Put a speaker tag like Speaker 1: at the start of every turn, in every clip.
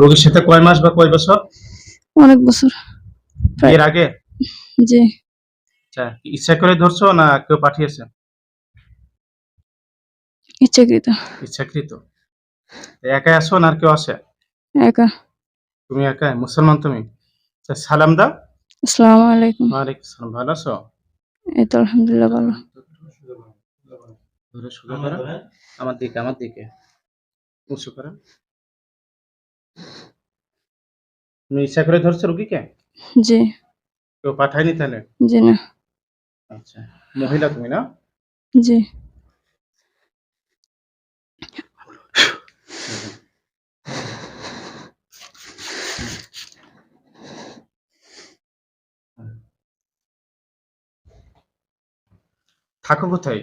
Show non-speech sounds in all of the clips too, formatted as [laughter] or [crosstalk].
Speaker 1: রোগীর সাথে কয় মাস বা কয় বছর?
Speaker 2: অনেক বছর।
Speaker 1: এর আগে?
Speaker 2: জি।
Speaker 1: আচ্ছা ইচ্ছা করে ধরছো না কেউ পাঠিয়েছে?
Speaker 2: ইচ্ছাকৃত।
Speaker 1: ইচ্ছাকৃত। একাই আসো না আর কেউ আসে?
Speaker 2: একা।
Speaker 1: তুমি একাই মুসলমান তুমি? আচ্ছা, সালাম দাও।
Speaker 2: আসসালামু আলাইকুম।
Speaker 1: ওয়ালাইকুম সালাম ভালো আছো?
Speaker 2: এই তো আলহামদুলিল্লাহ ভালো।
Speaker 1: ধরে সোজা করো। আমার দিকে আমার দিকে। উঁচু করো। তুমি ইচ্ছা করে ধরছো রুগীকে?
Speaker 2: জি।
Speaker 1: কেউ পাঠায়নি তাহলে?
Speaker 2: জি না।
Speaker 1: আচ্ছা মহিলা তুমি না?
Speaker 2: জি।
Speaker 1: থাকো কোথায়?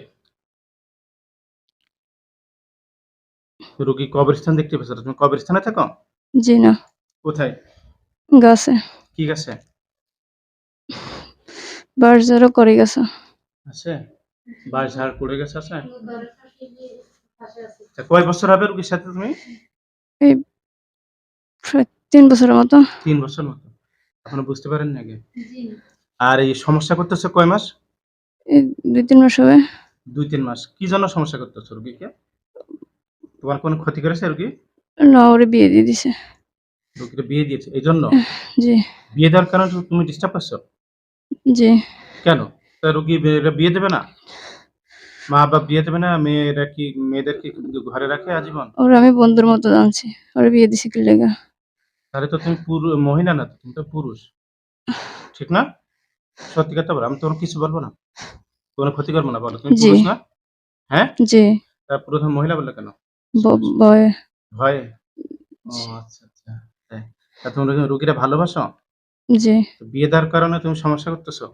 Speaker 1: রুগী কবরস্থান দেখতে পেয়েছ? তুমি কবরস্থানে থাকো?
Speaker 2: জি না।
Speaker 1: কোথায়?
Speaker 2: গাছে।
Speaker 1: কি আছে
Speaker 2: বার্জারও করে গেছে।
Speaker 1: আছে? ঝাড় পড়ে গেছে আছে? কয় বছর হবে রুগীর সাথে তুমি?
Speaker 2: এই তিন বছরের মতো।
Speaker 1: তিন বছর মতো। এখনও বুঝতে পারেন না আগে? আর এই সমস্যা করতেছে কয় মাস?
Speaker 2: এই দুই তিন মাস হবে।
Speaker 1: দুই তিন মাস। কি জন্য সমস্যা করতেছে রুগীকে? তোমার কোনো ক্ষতি করেছে রুগী?
Speaker 2: না ওরে বিয়ে দিয়ে দিছে।
Speaker 1: রুগীকে বিয়ে দিয়েছে এই জন্য
Speaker 2: জি।
Speaker 1: বিয়ে দেওয়ার কারণে তো তুমি ডিস্টার্ব করছ?
Speaker 2: জি।
Speaker 1: কেন? তা রুগী বিয়ে- বিয়ে দেবে না? মা বাবা বিয়ে দেবে না মেয়েরা কি মেয়েদেরকে ঘরে রাখে আজীবন?
Speaker 2: ওরে আমি বন্ধুর মতো জানছি ওরে বিয়ে দিছে কি লেগা?
Speaker 1: তাহলে তো তুমি পুরু- মহিলা না তুমি তো পুরুষ। ঠিক না? সত্যি কথা বলো আমি তোমার কিছু বলব না? কোনো ক্ষতি করব না বলো তুমি। পুরুষ না? হ্যাঁ?
Speaker 2: জি।
Speaker 1: তা প্রথম মহিলা বললে কেন?
Speaker 2: বয়
Speaker 1: ভয়ে? ও আচ্ছা। তা তুমি রুগী- রুগীরা ভালোবাসো?
Speaker 2: জি।
Speaker 1: বিয়ে দেওয়ার কারণে তুমি সমস্যা করতেছো?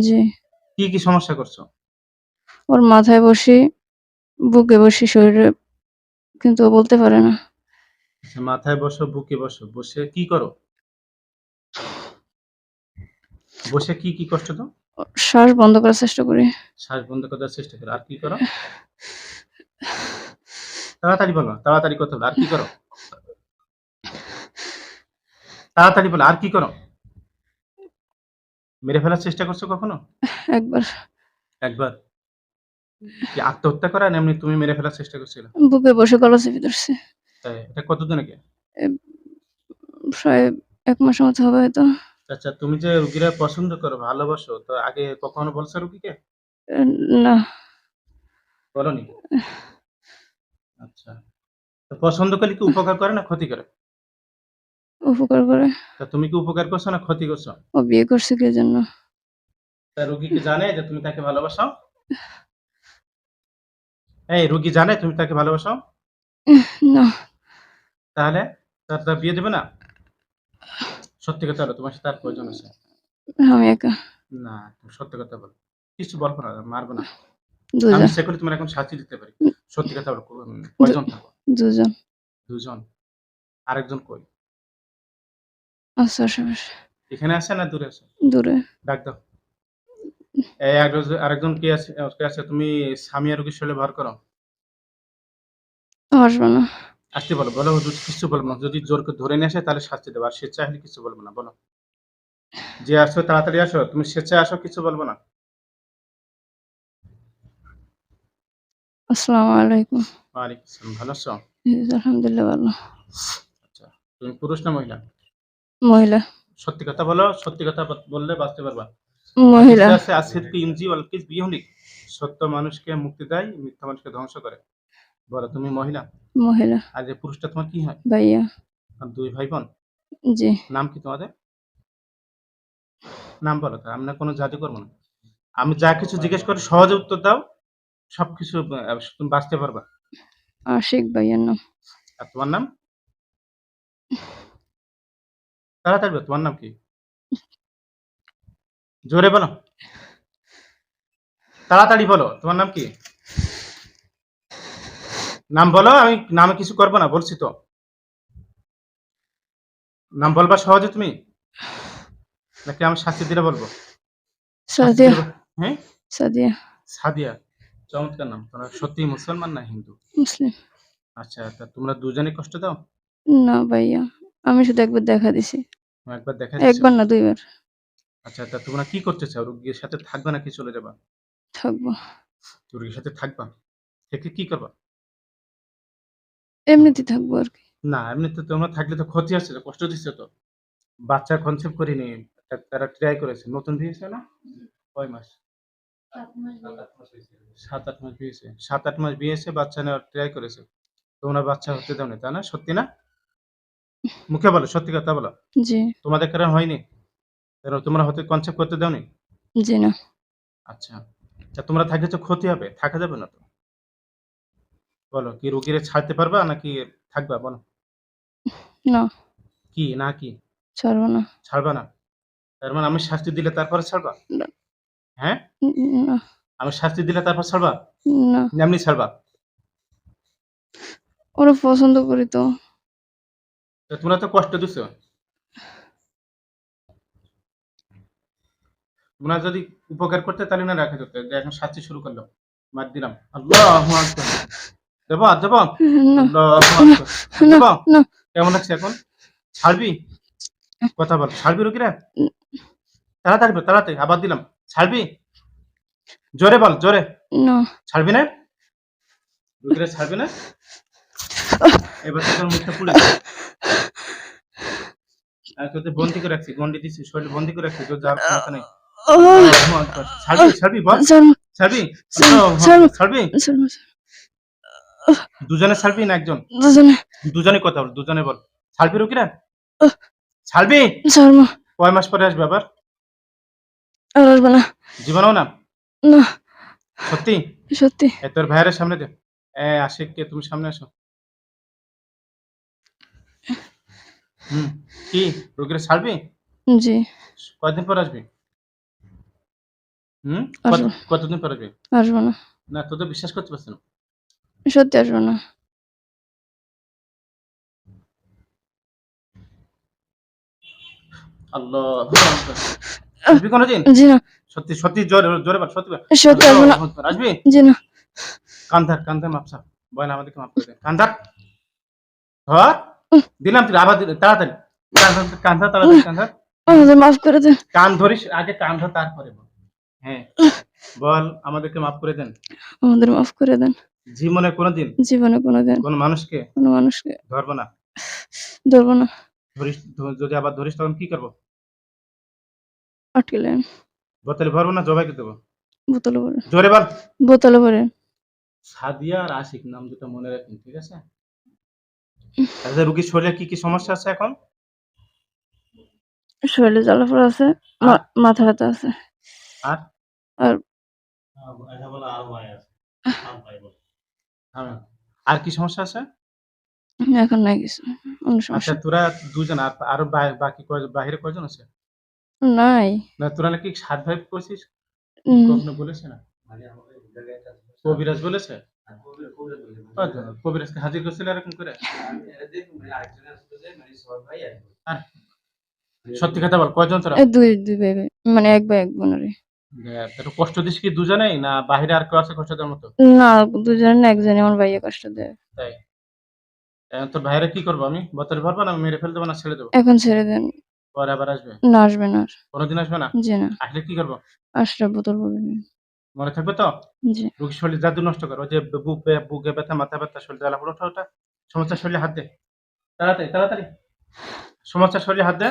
Speaker 2: জি।
Speaker 1: কি কি সমস্যা করছ?
Speaker 2: ওর মাথায় বসি বুকে বসি শরীরে কিন্তু ও বলতে পারে না।
Speaker 1: মাথায় বসো বুকে বসো বসে কি করো? বসে কি কি কষ্ট দাও
Speaker 2: শ্বাস বন্ধ করার চেষ্টা করি।
Speaker 1: শ্বাস বন্ধ করার চেষ্টা করো আর কি করো? তাড়াতাড়ি বলো তাড়াতাড়ি কথা বলো আর কি করো? তাড়াতাড়ি বলো আর কি করো? মেরে ফেলার চেষ্টা করছ কখনো? [laughs]
Speaker 2: একবার।
Speaker 1: একবার? কি আত্মহত্যা করা না এমনি তুমি মেরে ফেলার চেষ্টা করছিলে?
Speaker 2: বুকে বসে গলা চেপে ধরছে।
Speaker 1: তাই এটা কতদিন আগে?
Speaker 2: প্রায় এক মাস মতো হবে হয়তো।
Speaker 1: আচ্ছা তুমি যে রুগীরা পছন্দ করো ভালোবাসো তো আগে কখনো বলছো রুগীকে?
Speaker 2: না।
Speaker 1: বলনি? আচ্ছা। তো পছন্দ করলে কি উপকার করে না ক্ষতি করে?
Speaker 2: উপকার করে।
Speaker 1: তা তুমি কি উপকার করছ না ক্ষতি করছ?
Speaker 2: ও বিয়ে করছে কি জন্য?
Speaker 1: তা রুগী কি জানে যে তুমি তাকে ভালোবাসো এই রুগী জানে তুমি তাকে ভালোবাসো
Speaker 2: না।
Speaker 1: তাহলে তার তার বিয়ে দেবে না? সত্যি কথা বলো তোমার সাথে আর প্রয়োজন আছে?
Speaker 2: আমি একা।
Speaker 1: না তুমি সত্যি কথা বলো। কিছু বলব না মারবো না। আমি করলে তোমার এখন শাস্তি দিতে পারি। সত্যি কথা বলো কয়জন থাকো?
Speaker 2: দুজন।
Speaker 1: দুজন। আরেকজন কই?
Speaker 2: আচ্ছা আশেপাশে
Speaker 1: এখানে আছে না দূরে আছে?
Speaker 2: দূরে।
Speaker 1: ডাক দাও। এই আরেকজন- আরেকজন কি আছে? কে আছে? তুমি রুগীর শরীরে ভর করো।
Speaker 2: আসবে না।
Speaker 1: আসতে বলো। বলো হুজুর কিছু বলব না। যদি জোর করে ধরে নিয়ে আসে তাহলে শাস্তি দেবো। আর স্বেচ্ছায় হলে কিছু বলব না। বলো। যে আসো তাড়াতাড়ি আসো। তুমি স্বেচ্ছায় আসো কিছু বলব না।
Speaker 2: আসসালামু আলাইকুম।
Speaker 1: ওয়ালাইকুম আসসালাম। ভালো আছো?
Speaker 2: আলহামদুলিল্লাহ ভালো।
Speaker 1: আচ্ছা। তুমি পুরুষ না মহিলা?
Speaker 2: মহিলা।
Speaker 1: সত্যি কথা বলো সত্যি কথা বললে বাঁচতে পারবা।
Speaker 2: মহিলা।
Speaker 1: আসিদকি ইমজি ওয়াল কিস সত্য মানুষকে মুক্তি দেয় মিথ্যা মানুষকে ধ্বংস করে। বলো তুমি মহিলা?
Speaker 2: মহিলা।
Speaker 1: আর যে পুরুষটা তোমার কি হয়?
Speaker 2: ভাইয়া।
Speaker 1: আর দুই ভাই বোন
Speaker 2: জি।
Speaker 1: নাম কি তোমাদের? নাম বলো তো আমরা কোনো জাতি করব না। আমি যা কিছু জিজ্ঞেস করি সহজে উত্তর দাও সবকিছু তুমি বাঁচতে পারবা।
Speaker 2: আশিক ভাইয়ার নাম।
Speaker 1: আর তোমার নাম? তাড়াতাড়ি বলো, তোমার নাম কি? জোরে বলো। তাড়াতাড়ি বলো তোমার নাম কি? নাম বলো আমি নামে কিছু করব না বলছি তো। নাম বলবা সহজে তুমি? নাকি আমি শাস্তি দিলে বলব?
Speaker 2: সাদিয়া।
Speaker 1: হ্যাঁ?
Speaker 2: সাদিয়া।
Speaker 1: সাদিয়া চমৎকার নাম। তোমরা সত্যি মুসলমান না হিন্দু?
Speaker 2: মুসলিম।
Speaker 1: আচ্ছা তা তোমরা দুজনে কষ্ট দাও?
Speaker 2: না ভাইয়া। আমি শুধু একবার দেখা দিছি।
Speaker 1: একবার দেখা
Speaker 2: একবার না দুইবার।
Speaker 1: আচ্ছা তা তোমরা কি করতে চাও? রুগীর সাথে থাকবা নাকি চলে যাবা?
Speaker 2: থাকব।
Speaker 1: রুগীর সাথে থাকবা? থেকে কি করবা?
Speaker 2: এমনিতেই থাকব আর কি।
Speaker 1: না এমনিতে তোমরা থাকলে তো ক্ষতি আছে তো, কষ্ট দিচ্ছে তো। বাচ্চা কনসেপ্ট করিনি তা- তারা ট্রাই করেছে। নতুন দিয়েছে না? কয় মাস? সাত আট মাস বিয়েছে সাত আট মাস বিয়েছে বাচ্চা নেওয়ার ট্রাই করেছে। তোমরা বাচ্চা হতে দাও তাই না? সত্যি না? মুখে বলো সত্যি কথা বলো।
Speaker 2: জি।
Speaker 1: তোমাদের কারণ হয়নি? কেন তোমরা হতে কনসেপ্ট করতে দাওনি?
Speaker 2: জি না।
Speaker 1: আচ্ছা। তা তোমরা থাকলে তো ক্ষতি হবে থাকা যাবে না তো? বলো কি রুগীরে ছাড়তে পারবা নাকি থাকবা বলো?
Speaker 2: না।
Speaker 1: কি না কি?
Speaker 2: ছাড়বো না।
Speaker 1: ছাড়বা না? তার মানে আমি শাস্তি দিলে তারপরে ছাড়বা?
Speaker 2: না।
Speaker 1: হ্যাঁ?
Speaker 2: না।
Speaker 1: আমি শাস্তি দিলে তারপর ছাড়বা?
Speaker 2: না।
Speaker 1: এমনি ছাড়বা?
Speaker 2: ওরা পছন্দ করি তো।
Speaker 1: তোমরা তো কষ্ট দিছো। তোমরা যদি উপকার করতে তাহলে না রাখা যেত এখন শাস্তি শুরু করল। মার দিলাম। আল্লাহ দেবো দেবো। দেবো কেমন লাগছে এখন? ছাড়বি? কথা বল। ছাড়বি রুগীরা? তাড়াতাড়ি তাড়াতাড়ি। আবার দিলাম। ছাড়বি? জোরে বল জোরে। ছাড়বি না? রুগীরা ছাড়বি না? এবার তোর মুখটা পুড়ে তোকে বন্দি করে রাখছি গন্ডি দিচ্ছি শরীর বন্দি করে রাখছি তোর যার নেই। আকবার। ছাড়বি ছাড়বি বল
Speaker 2: ছাড়বি
Speaker 1: ছাড়বো, দুজনে ছাড়বি না একজন?
Speaker 2: দুজনে।
Speaker 1: দুজনে কথা বল দুজনে বল। ছাড়বি
Speaker 2: আহ।
Speaker 1: ছাড়বি?
Speaker 2: ছাড়বো।
Speaker 1: কয় মাস পরে আসবে আবার?
Speaker 2: আর আসবে না।
Speaker 1: জীবনও না?
Speaker 2: না।
Speaker 1: সত্যি?
Speaker 2: সত্যি।
Speaker 1: তোর ভাইয়ের সামনে দে। এ আশিক কে তুমি সামনে আসো। হুম। কি রোগীরা ছাড়বি
Speaker 2: জি।
Speaker 1: কয়দিন পর আসবি? হুম? কত- কতদিন পর আসবি?
Speaker 2: আসব না।
Speaker 1: না তোদের বিশ্বাস করতে পারছি না।
Speaker 2: সত্যি আসব না।
Speaker 1: আল্লাহ আসবি কোনোদিন?
Speaker 2: জি না।
Speaker 1: সত্যি সত্যি জোরে জোরে বল সত্যি বল।
Speaker 2: সত্যি আসব না।
Speaker 1: আসবি?
Speaker 2: জি না।
Speaker 1: কান্ধার কান্ধার মাপসা না আমাদেরকে মাপ করে কান্ধার ধর। দিলাম তুই আবার তাড়াতাড়ি। কান্ধা কান্ধা তাড়াতাড়ি
Speaker 2: আমাদের মাফ করে দেন।
Speaker 1: কান ধরিস আগে কান ধর তারপরে বল। হ্যাঁ বল আমাদেরকে মাফ করে দেন।
Speaker 2: আমাদের মাফ করে দেন।
Speaker 1: জীবনে কোনোদিন
Speaker 2: জীবনে কোনোদিন।
Speaker 1: কোন মানুষকে
Speaker 2: কোনো মানুষকে।
Speaker 1: ধরবো না।
Speaker 2: ধরবো না।
Speaker 1: ধরিস যদি আবার ধরিস তখন কি করব?
Speaker 2: আটকেলেন।
Speaker 1: বোতলে ভরবো না জবাইকে দেবো?
Speaker 2: বোতলে ভরে
Speaker 1: জোরে বল।
Speaker 2: বোতলে ভরে
Speaker 1: সাদিয়া আর আশিক নাম দুটো মনে রাখেন ঠিক আছে? আচ্ছা রুগীর শরীরে কি কি সমস্যা আছে এখন?
Speaker 2: শরীরে জ্বালাপোড়া আছে মা- মাথা ব্যথা আছে।
Speaker 1: আর?
Speaker 2: আর
Speaker 1: আর কি সমস্যা আছে?
Speaker 2: এখন নাই কিছু অন্য
Speaker 1: আচ্ছা
Speaker 2: সমস্যা
Speaker 1: তোরা দুজন আর আরও বা- বাকি কয়- বাহিরে কয়জন আছে?
Speaker 2: নাই।
Speaker 1: না তোরা নাকি সাত ভাই করছিস
Speaker 2: উম,
Speaker 1: কখনো বলেছে না? কবিরাজ বলেছে? কবিরাজকে হাজির করছিল এরকম করে? সত্যি কথা বল কয়জন তোরা?
Speaker 2: দুই দুই ভাই ভাই মানে এক ভাই এক বোনের
Speaker 1: কষ্ট দিস কি দুজনেই না বাহিরে আর কেউ আছে কষ্ট দেওয়ার মতো?
Speaker 2: না দুজনে না একজনে আমার ভাইয়া কষ্ট দেয়।
Speaker 1: তাই? তোর ভাইরা কি করব আমি? বোতলে ভরবো না মেরে ফেল দেবো না ছেড়ে দেবো?
Speaker 2: এখন ছেড়ে দেন।
Speaker 1: পরে আবার আসবে?
Speaker 2: না আসবে না
Speaker 1: কোনোদিন আসবে না?
Speaker 2: জি না।
Speaker 1: আসলে কি করব?
Speaker 2: আসলে বোতল।
Speaker 1: মনে থাকবে তো
Speaker 2: জি
Speaker 1: রোগীর শরীর জাদু নষ্ট করো ওই যে বুক বে- বুকে ব্যথা মাথা ব্যথা শরীর জ্বালা পুরো ওঠা ওটা সমস্যা শরীরে হাত দে তাড়াতাড়ি তাড়াতাড়ি সমস্যা শরীরে হাত দে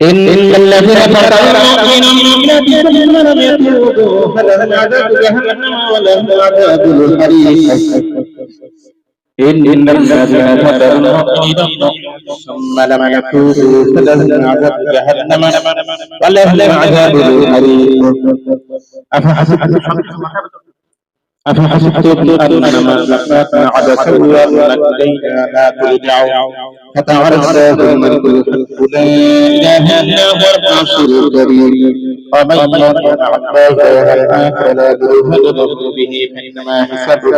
Speaker 3: إن الذين فتنوا المؤمنين ثم لم يتوبوا فلهم عذاب جهنم ولهم عذاب الحريق إن الذين المؤمنين ثم لم يتوبوا فلهم عذاب جهنم ولهم عذاب الحريق أفحسبتم أفحسبتم أنما خلقناكم عبثا وأنكم إلينا لا ترجعون فتعرضوا من كل لا إله إلا هو العرش الكريم ومن يطع الله والآخر لا يهدد به فإنما حسبه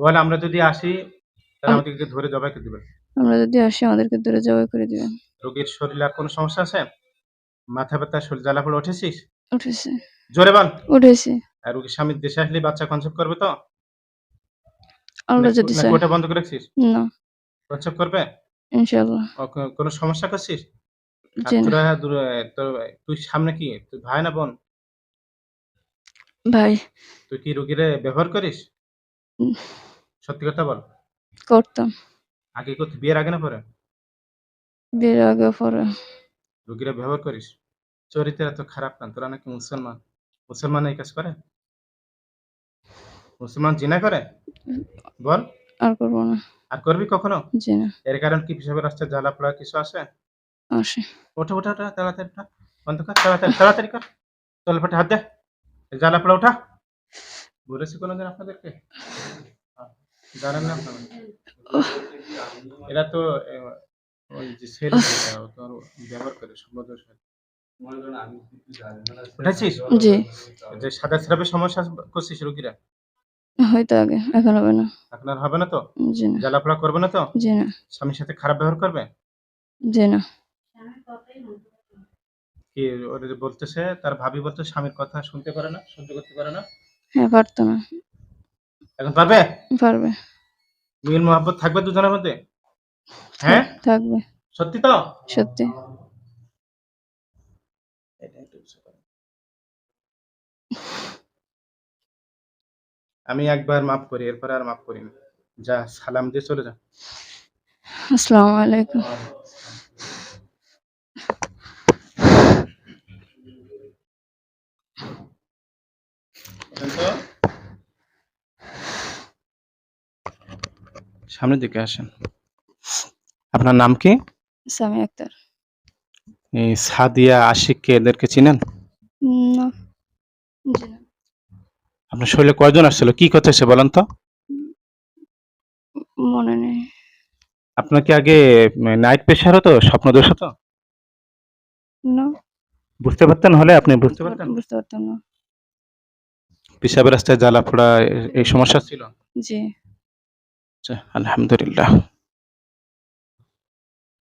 Speaker 1: বলে আমরা যদি আসি তাহলে
Speaker 2: আম-
Speaker 1: আমাদেরকে ধরে জবাই করে দেবে
Speaker 2: আমরা যদি আসি আমাদেরকে দূরে জবাই করে দিবেন।
Speaker 1: রোগীর শরীরে আর কোনো সমস্যা আছে? মাথা ব্যথা শরীর জ্বালা পড়ে উঠেছিস?
Speaker 2: উঠেছে।
Speaker 1: জোরে বল।
Speaker 2: উঠেছি।
Speaker 1: আর রোগীর স্বামী দেশে আসলে বাচ্চা কনসেপ্ট করবে তো?
Speaker 2: আমরা যদি চাই।
Speaker 1: ওটা বন্ধ করে রাখছিস?
Speaker 2: না।
Speaker 1: কনসেপ্ট করবে?
Speaker 2: ইনশাল্লাহ
Speaker 1: ও কোনো সমস্যা করছিস? তোরা তুই সামনে কি? তুই ভাই না বোন?
Speaker 2: ভাই।
Speaker 1: তুই কি রুগীরে ব্যবহার করিস। সত্যি কথা বল।
Speaker 2: করতাম।
Speaker 1: আগে করতে বিয়ের আগে না পরে?
Speaker 2: বিয়ের আগে পরে।
Speaker 1: রুগীরা ব্যবহার করিস। চরিত্র এত খারাপ না তোরা নাকি মুসলমান। মুসলমান এই কাজ করে? মুসলমান জিনা করে? বল।
Speaker 2: আর করব না।
Speaker 1: আর করবি কখনো?
Speaker 2: জি না
Speaker 1: এর কারণ কি? পিসাবের রাস্তায় জ্বালা পড়া কিছু আসে?
Speaker 2: আসে।
Speaker 1: ওঠা ওঠা ওঠা তাড়াতাড়ি ওঠা। বন্ধ কর তাড়াতাড়ি তাড়াতাড়ি কর। তল ফেটে হাত দে। জ্বালা পড়া ওঠা। বলেছি কোনোদিন আপনাদেরকে। জানেন না। এরা তো ওই যে ছেলে তো ব্যবহার করে সম্বোধন উঠেছিস
Speaker 2: জি।
Speaker 1: যে সাদা স্রাবের সমস্যা করছিস রুগীরা?
Speaker 2: হয়তো আগে এখন হবে না।
Speaker 1: আপনার হবে না তো?
Speaker 2: জি না।
Speaker 1: জ্বালাপোড়া করবে না তো?
Speaker 2: জি না।
Speaker 1: স্বামীর সাথে খারাপ ব্যবহার করবে?
Speaker 2: জি না।
Speaker 1: কি ওরা যে বলতেছে তার ভাবি বলতে স্বামীর কথা শুনতে পারে না সহ্য করতে পারে না?
Speaker 2: হ্যাঁ পারতো না।
Speaker 1: এখন পারবে?
Speaker 2: পারবে।
Speaker 1: মিল মোহাব্বত থাকবে দুজনের মধ্যে? হ্যাঁ?
Speaker 2: থাকবে।
Speaker 1: সত্যি তো?
Speaker 2: সত্যি।
Speaker 1: আমি একবার মাফ করি এরপর আর মাফ করি না যা সালাম দিয়ে চলে যা।
Speaker 2: আসসালামু আলাইকুম।
Speaker 1: সামনের দিকে আসেন। আপনার নাম কি?
Speaker 2: সামি আক্তার।
Speaker 1: এই সাদিয়া আশিককে এদেরকে চিনেন?
Speaker 2: না জি না।
Speaker 1: আপনার শরীরে কয়জন আসছিল? কি কথা করতেছে বলেন তো?
Speaker 2: মনে নেই।
Speaker 1: আপনার কি আগে নাইট প্রেশার হতো? স্বপ্ন দোষ হতো?
Speaker 2: না।
Speaker 1: বুঝতে পারতেন হলে আপনি বুঝতে পারতেন?
Speaker 2: বুঝতে পারতাম না।
Speaker 1: পিসাবের রাস্তায় জ্বালা ফোড়া এই সমস্যা ছিল?
Speaker 2: জি।
Speaker 1: আলহামদুলিল্লাহ।